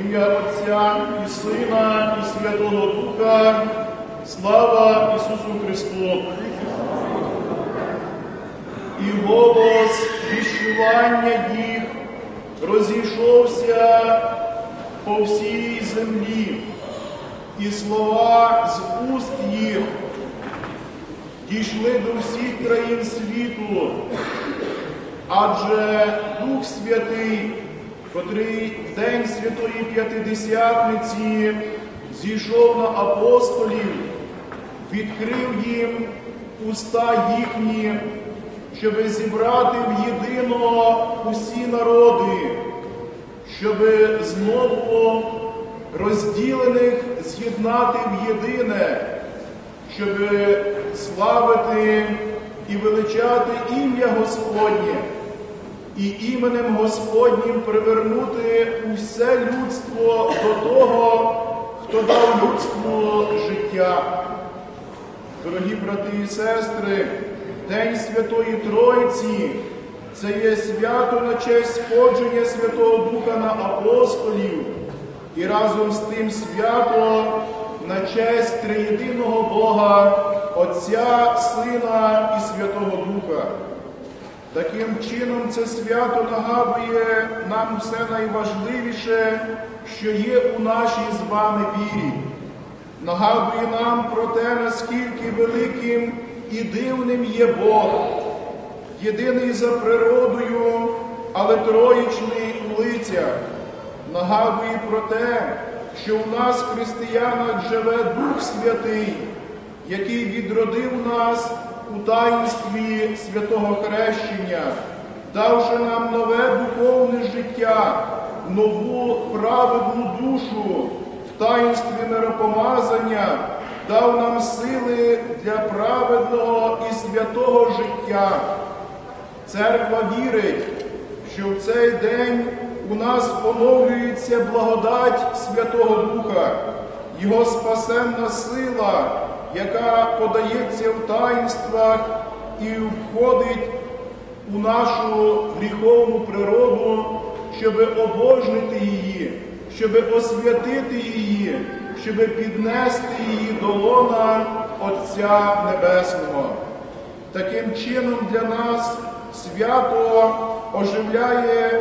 ім'я Отця і Сина, і Святого Духа. Слава Ісусу Христу! І голос віщування їх розійшовся по всій землі, і слова з уст їх дійшли до всіх країн світу, адже Дух Святий, котрий в день Святої П'ятидесятниці зійшов на апостолів, відкрив їм уста їхні, щоби зібрати в єдино усі народи, щоби знову розділених з'єднати в єдине, щоби славити і величати ім'я Господнє і іменем Господнім привернути усе людство до того, хто дав людству життя. Дорогі брати і сестри, День Святої Тройці це є свято на честь сходження Святого Духа на апостолів і разом з тим свято на честь триєдиного Бога, Отця, Сина і Святого Духа. Таким чином, це свято нагадує нам все найважливіше, що є у нашій з вами вірі. Нагадує нам про те, наскільки великим і дивним є Бог, єдиний за природою, але троїчний у лицях. Нагадує про те, що у нас, християнах, живе Дух Святий, який відродив нас у таїнстві святого хрещення, давши нам нове духовне життя, нову праведну душу в таїнстві миропомазання, дав нам сили для праведного і святого життя. Церква вірить, що в цей день у нас поновлюється благодать Святого Духа, Його спасенна сила яка подається в таїнствах і входить у нашу гріховну природу, щоб обожнити її, щоб освятити її, щоб піднести її до лона Отця Небесного. Таким чином для нас свято оживляє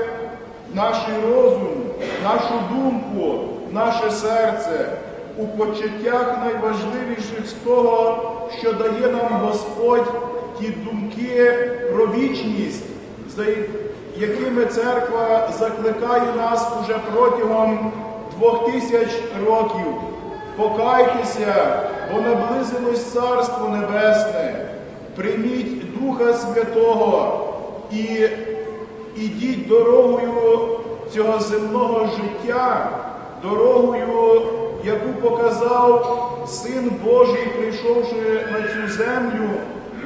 наш розум, нашу думку, наше серце у почуттях найважливіших з того, що дає нам Господь ті думки про вічність, за якими церква закликає нас уже протягом двох тисяч років. Покайтеся, бо наблизилось Царство Небесне, прийміть Духа Святого і ідіть дорогою цього земного життя, дорогою яку показав Син Божий, прийшовши на цю землю,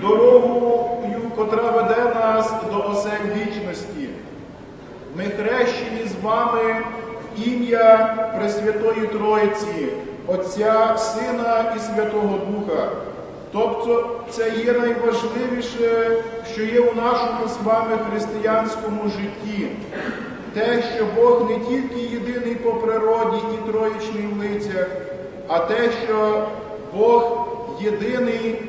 дорогою, котра веде нас до осель вічності. Ми хрещені з вами в ім'я Пресвятої Троїці, Отця, Сина і Святого Духа. Тобто це є найважливіше, що є у нашому з вами християнському житті те, що Бог не тільки єдиний по природі і троїчний в лицях, а те, що Бог єдиний,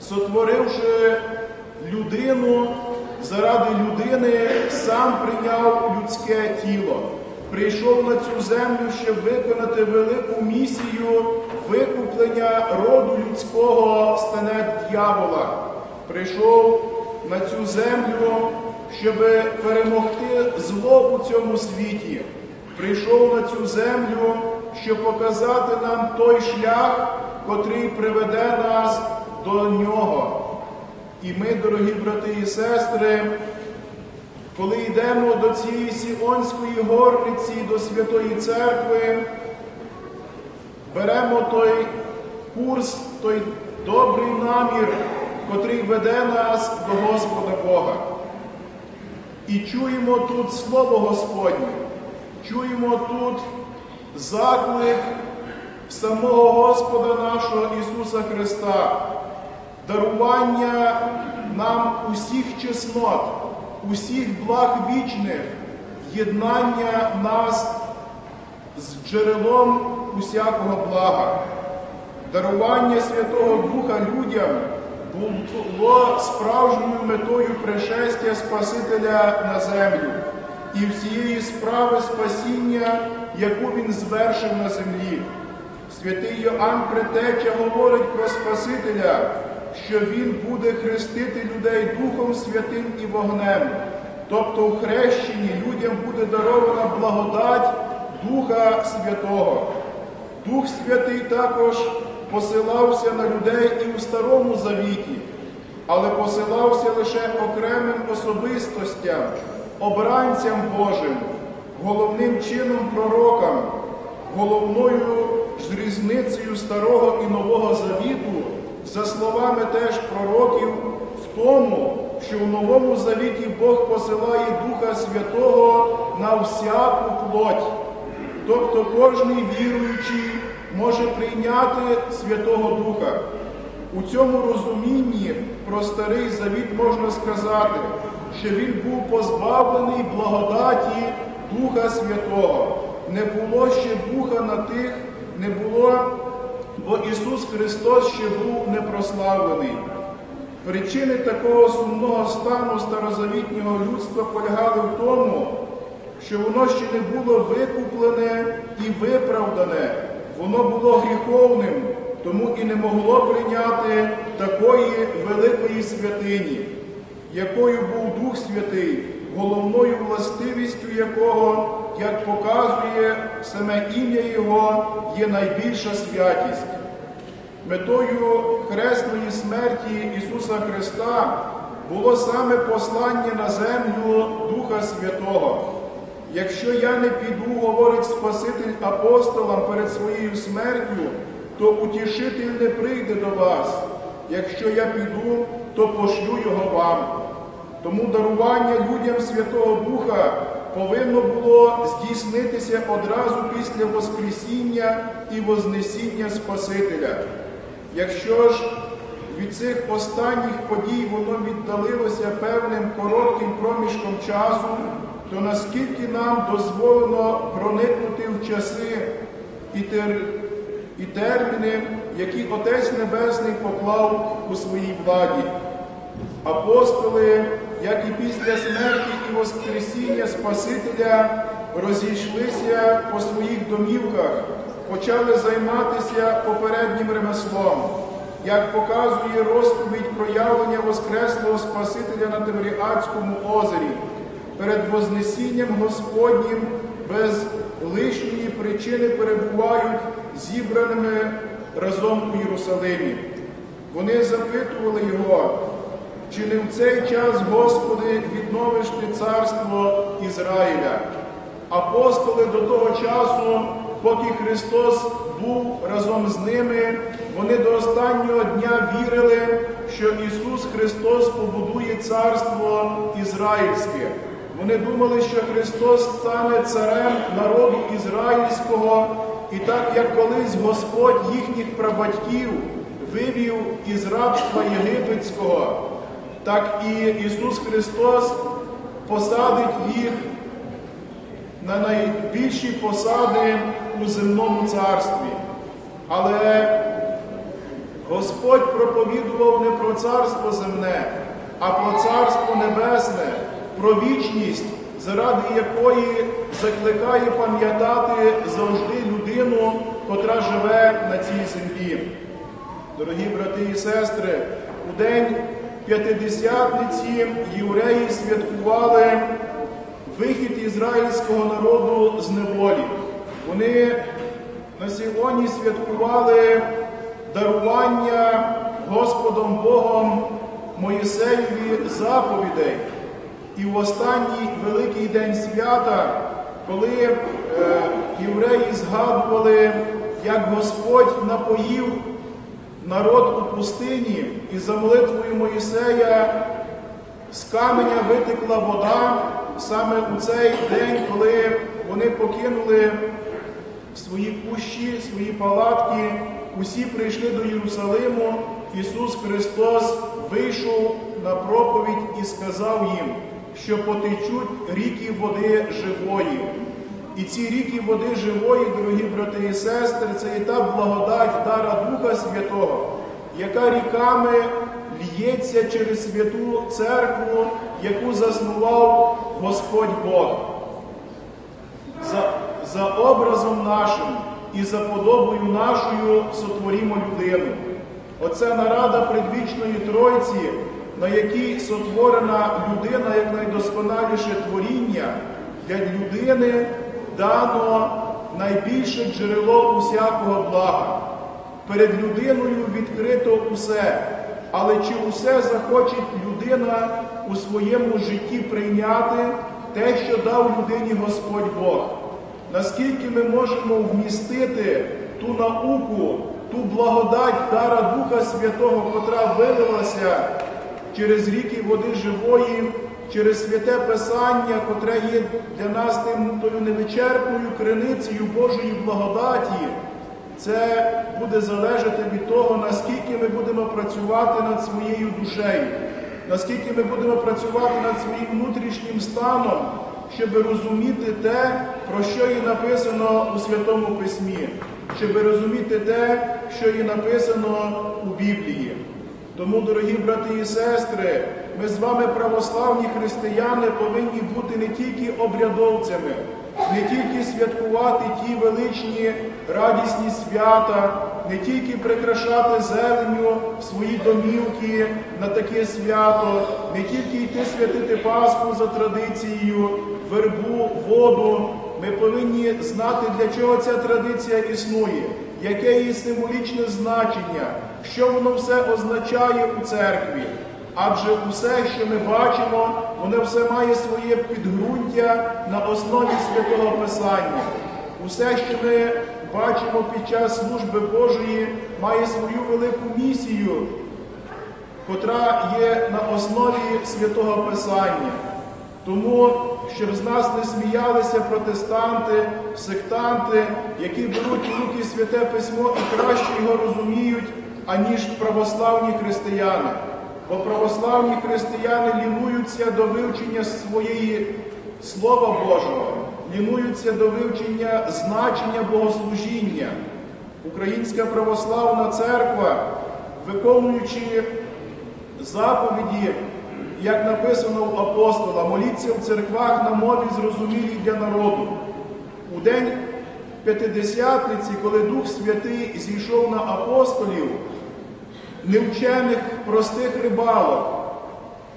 сотворивши людину, заради людини, сам прийняв людське тіло. Прийшов на цю землю, щоб виконати велику місію викуплення роду людського стане дьявола. Прийшов на цю землю щоб перемогти зло у цьому світі, прийшов на цю землю, щоб показати нам той шлях, котрий приведе нас до нього. І ми, дорогі брати і сестри, коли йдемо до цієї Сіонської горниці, до Святої Церкви, беремо той курс, той добрий намір, котрий веде нас до Господа Бога. І чуємо тут Слово Господнє, чуємо тут заклик самого Господа нашого Ісуса Христа, дарування нам усіх чеснот, усіх благ вічних, єднання нас з джерелом усякого блага. Дарування Святого Духа людям було справжньою метою пришестя Спасителя на землю і всієї справи спасіння, яку він звершив на землі. Святий Йоанн Предтеча говорить про Спасителя, що він буде хрестити людей Духом Святим і вогнем. Тобто у хрещенні людям буде дарована благодать Духа Святого. Дух Святий також посилався на людей і у Старому Завіті, але посилався лише окремим особистостям, обранцям Божим, головним чином пророкам, головною ж різницею Старого і Нового Завіту, за словами теж пророків, в тому, що в Новому Завіті Бог посилає Духа Святого на всяку плоть. Тобто кожний віруючий може прийняти Святого Духа. У цьому розумінні про старий завіт можна сказати, що він був позбавлений благодаті Духа Святого. Не було ще Духа на тих, не було, бо Ісус Христос ще був непрославлений. Причини такого сумного стану старозавітнього людства полягали в тому, що воно ще не було викуплене і виправдане, воно було гріховним, тому і не могло прийняти такої великої святині, якою був Дух Святий, головною властивістю якого, як показує саме ім'я Його, є найбільша святість. Метою хресної смерті Ісуса Христа було саме послання на землю Духа Святого. Якщо я не піду, говорить Спаситель апостолам перед своєю смертю, то утішитель не прийде до вас. Якщо я піду, то пошлю його вам. Тому дарування людям Святого Духа повинно було здійснитися одразу після Воскресіння і Вознесіння Спасителя. Якщо ж від цих останніх подій воно віддалилося певним коротким проміжком часу, то наскільки нам дозволено проникнути в часи і, тер... і терміни, які Отець Небесний поклав у своїй владі. Апостоли, як і після смерті і Воскресіння Спасителя, розійшлися по своїх домівках, почали займатися попереднім ремеслом, як показує розповідь проявлення Воскреслого Спасителя на Тевріатському озері. Перед Вознесінням Господнім без лишньої причини перебувають зібраними разом у Єрусалимі. Вони запитували його, чи не в цей час, Господи, відновиш ти царство Ізраїля? Апостоли до того часу, поки Христос був разом з ними, вони до останнього дня вірили, що Ісус Христос побудує царство Ізраїльське. Вони думали, що Христос стане царем народу ізраїльського, і так як колись Господь їхніх прабатьків вивів із рабства єгипетського, так і Ісус Христос посадить їх на найбільші посади у земному царстві. Але Господь проповідував не про царство земне, а про царство небесне, про вічність, заради якої закликає пам'ятати завжди людину, котра живе на цій землі. Дорогі брати і сестри, у день П'ятидесятниці євреї святкували вихід ізраїльського народу з неволі. Вони на сьогодні святкували дарування Господом Богом Моїсеєві заповідей. І в останній великий день свята, коли е, євреї згадували, як Господь напоїв народ у пустині, і за молитвою Моїсея з каменя витекла вода саме у цей день, коли вони покинули свої кущі, свої палатки, усі прийшли до Єрусалиму, Ісус Христос вийшов на проповідь і сказав їм, що потечуть ріки води живої. І ці ріки води живої, дорогі брати і сестри, це є та благодать дара Духа Святого, яка ріками л'ється через святу церкву, яку заснував Господь Бог. За, за образом нашим і за подобою нашою сотворімо людину. Оце нарада предвічної Тройці, на якій сотворена людина як найдосконаліше творіння, для людини дано найбільше джерело усякого блага. Перед людиною відкрито усе, але чи усе захоче людина у своєму житті прийняти те, що дав людині Господь Бог? Наскільки ми можемо вмістити ту науку, ту благодать дара Духа Святого, котра вилилася через ріки води живої, через святе Писання, котре є для нас тою невичерпною криницею Божої благодаті, це буде залежати від того, наскільки ми будемо працювати над своєю душею, наскільки ми будемо працювати над своїм внутрішнім станом, щоб розуміти те, про що є написано у Святому Письмі, щоб розуміти те, що є написано у Біблії. Тому, дорогі брати і сестри, ми з вами, православні християни, повинні бути не тільки обрядовцями, не тільки святкувати ті величні радісні свята, не тільки прикрашати зеленню свої домівки на таке свято, не тільки йти святити Пасху за традицією, вербу, воду. Ми повинні знати, для чого ця традиція існує, яке її символічне значення, що воно все означає у церкві. Адже усе, що ми бачимо, воно все має своє підґрунтя на основі святого Писання. Усе, що ми бачимо під час служби Божої, має свою велику місію, котра є на основі святого Писання. Тому, щоб з нас не сміялися протестанти, сектанти, які беруть у руки святе письмо і краще його розуміють, аніж православні християни. Бо православні християни лінуються до вивчення своєї Слова Божого, лінуються до вивчення значення богослужіння. Українська православна церква, виконуючи заповіді, як написано в апостола, моліться в церквах на мові зрозумілій для народу. У день П'ятидесятниці, коли Дух Святий зійшов на апостолів, невчених простих рибалок,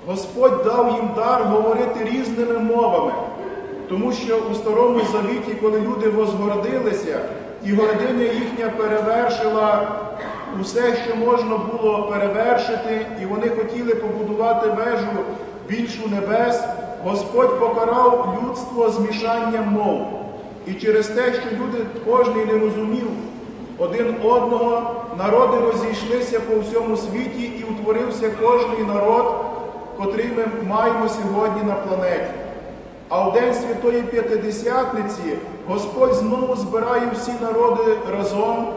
Господь дав їм дар говорити різними мовами, тому що у Старому Завіті, коли люди возгордилися, і гординя їхня перевершила усе, що можна було перевершити, і вони хотіли побудувати вежу більшу небес, Господь покарав людство змішанням мов. І через те, що люди кожний не розумів один одного, народи розійшлися по всьому світі і утворився кожний народ, котрий ми маємо сьогодні на планеті. А в День Святої П'ятидесятниці Господь знову збирає всі народи разом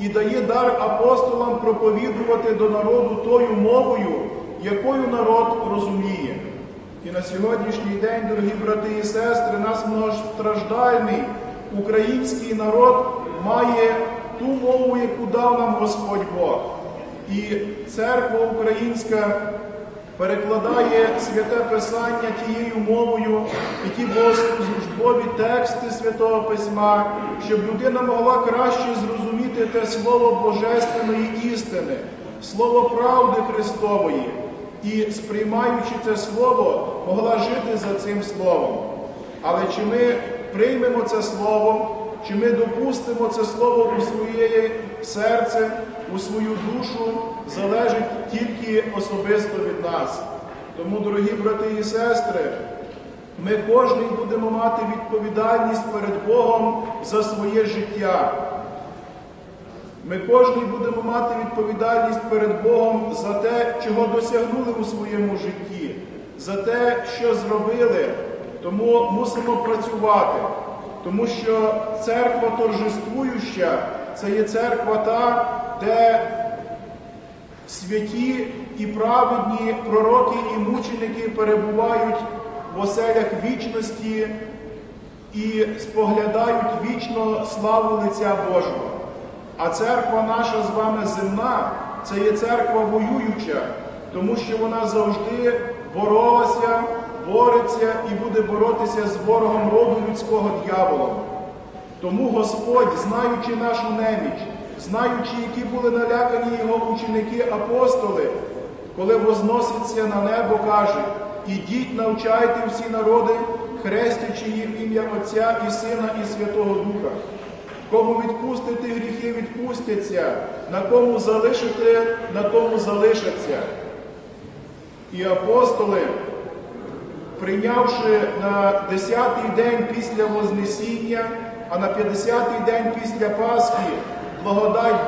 і дає дар апостолам проповідувати до народу тою мовою, якою народ розуміє. І на сьогоднішній день, дорогі брати і сестри, нас многостраждальний український народ має ту мову, яку дав нам Господь Бог. І церква українська перекладає святе Писання тією мовою і ті богослужбові тексти Святого Письма, щоб людина могла краще зрозуміти те слово Божественної істини, слово правди Христової і, сприймаючи це слово, могла жити за цим словом. Але чи ми приймемо це слово, чи ми допустимо це слово у своє серце, у свою душу, залежить тільки особисто від нас. Тому, дорогі брати і сестри, ми кожен будемо мати відповідальність перед Богом за своє життя. Ми кожен будемо мати відповідальність перед Богом за те, чого досягнули у своєму житті, за те, що зробили. Тому мусимо працювати, тому що церква торжествуюча це є церква та, де святі і праведні пророки і мученики перебувають в оселях вічності і споглядають вічно славу лиця Божого. А церква наша з вами земна це є церква воююча, тому що вона завжди боролася, бореться і буде боротися з ворогом роду людського дьяволом. Тому Господь, знаючи нашу неміч, знаючи, які були налякані його ученики апостоли, коли возноситься на небо, каже: Ідіть, навчайте всі народи, хрестячи їх ім'я Отця і Сина, і Святого Духа. Кому відпустити гріхи, відпустяться, на кому залишите, на тому залишаться. І апостоли, прийнявши на 10-й день після Вознесіння, а на 50-й день після Пасхи благодать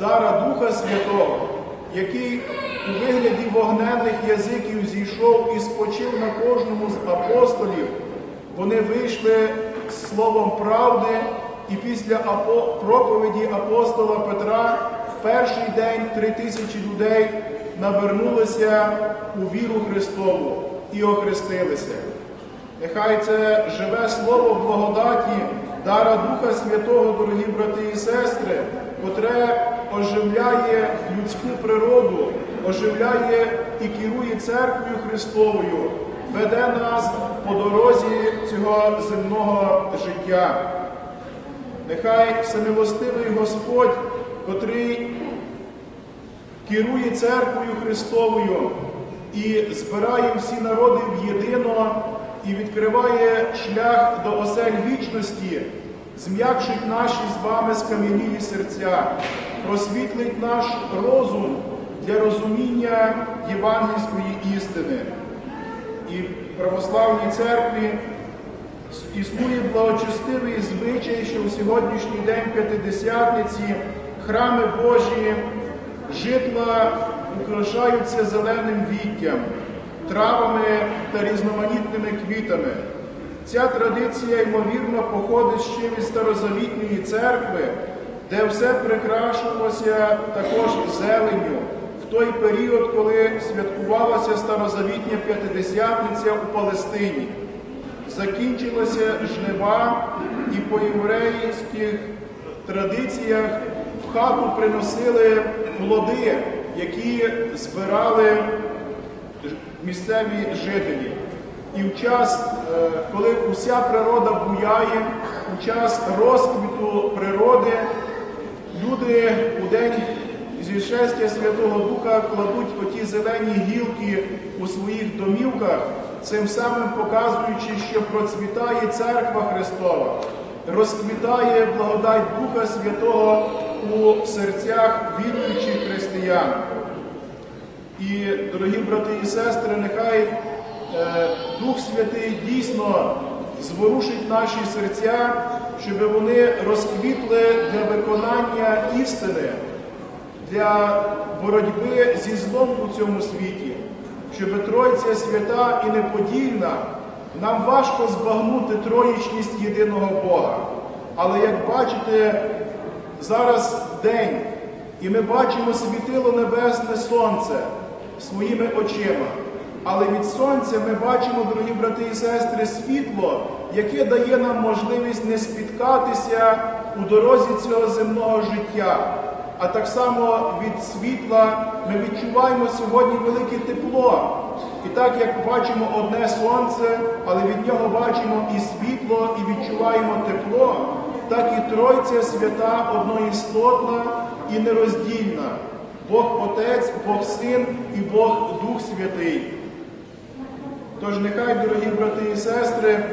дара Духа Святого, який у вигляді вогненних язиків зійшов і спочив на кожному з апостолів, вони вийшли з словом правди, і після проповіді апостола Петра в перший день три тисячі людей навернулися у віру Христову і охрестилися. Нехай це живе слово благодаті, дара Духа Святого, дорогі брати і сестри, котре оживляє людську природу, оживляє і керує церквою Христовою, веде нас по дорозі цього земного життя. Нехай всемилостивий Господь, котрий керує церквою Христовою і збирає всі народи в єдино і відкриває шлях до осель вічності, зм'якшить наші з вами скам'янілі серця, просвітлить наш розум для розуміння євангельської істини. І в православній церкві існує благочестивий звичай, що у сьогоднішній день П'ятидесятниці храми Божі, житла украшаються зеленим віттям, травами та різноманітними квітами. Ця традиція, ймовірно, походить ще від старозавітньої церкви, де все прикрашувалося також зеленню в той період, коли святкувалася старозавітня п'ятидесятниця у Палестині. Закінчилися жнива і по єврейських традиціях в хату приносили плоди, які збирали місцеві жителі. І в час, е, коли уся природа буяє, у час розквіту природи, люди у день зішестя Святого Духа кладуть оті зелені гілки у своїх домівках, цим самим показуючи, що процвітає церква Христова, розквітає благодать Духа Святого у серцях віруючих християн. І, дорогі брати і сестри, нехай е, Дух Святий дійсно зворушить наші серця, щоб вони розквітли для виконання істини, для боротьби зі злом у цьому світі, щоб Тройця свята і неподільна, нам важко збагнути троїчність єдиного Бога. Але як бачите, зараз день, і ми бачимо світило небесне сонце своїми очима. Але від сонця ми бачимо, дорогі брати і сестри, світло, яке дає нам можливість не спіткатися у дорозі цього земного життя. А так само від світла ми відчуваємо сьогодні велике тепло. І так як бачимо одне сонце, але від нього бачимо і світло, і відчуваємо тепло, так і Тройця свята одноістотна і нероздільна. Бог Отець, Бог Син і Бог Дух Святий. Тож нехай, дорогі брати і сестри,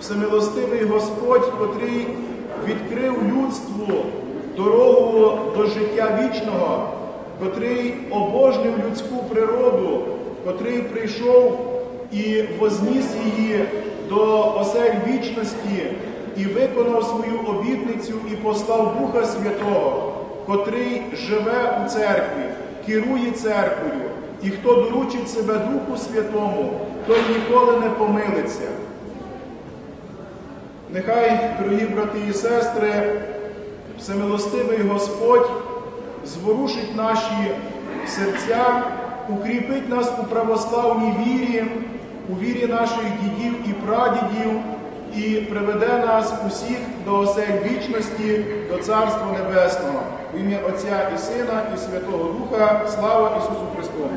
всемилостивий Господь, котрий відкрив людству дорогу до життя вічного, котрий обожнив людську природу, котрий прийшов і возніс її до осель вічності і виконав свою обітницю і послав Духа Святого, котрий живе у церкві, керує церквою. І хто доручить себе Духу Святому, той ніколи не помилиться. Нехай, дорогі брати і сестри, всемилостивий Господь зворушить наші серця, укріпить нас у православній вірі, у вірі наших дідів і прадідів, і приведе нас усіх до осель вічності, до Царства Небесного. В ім'я Отця і Сина, і Святого Духа. Слава Ісусу Христу!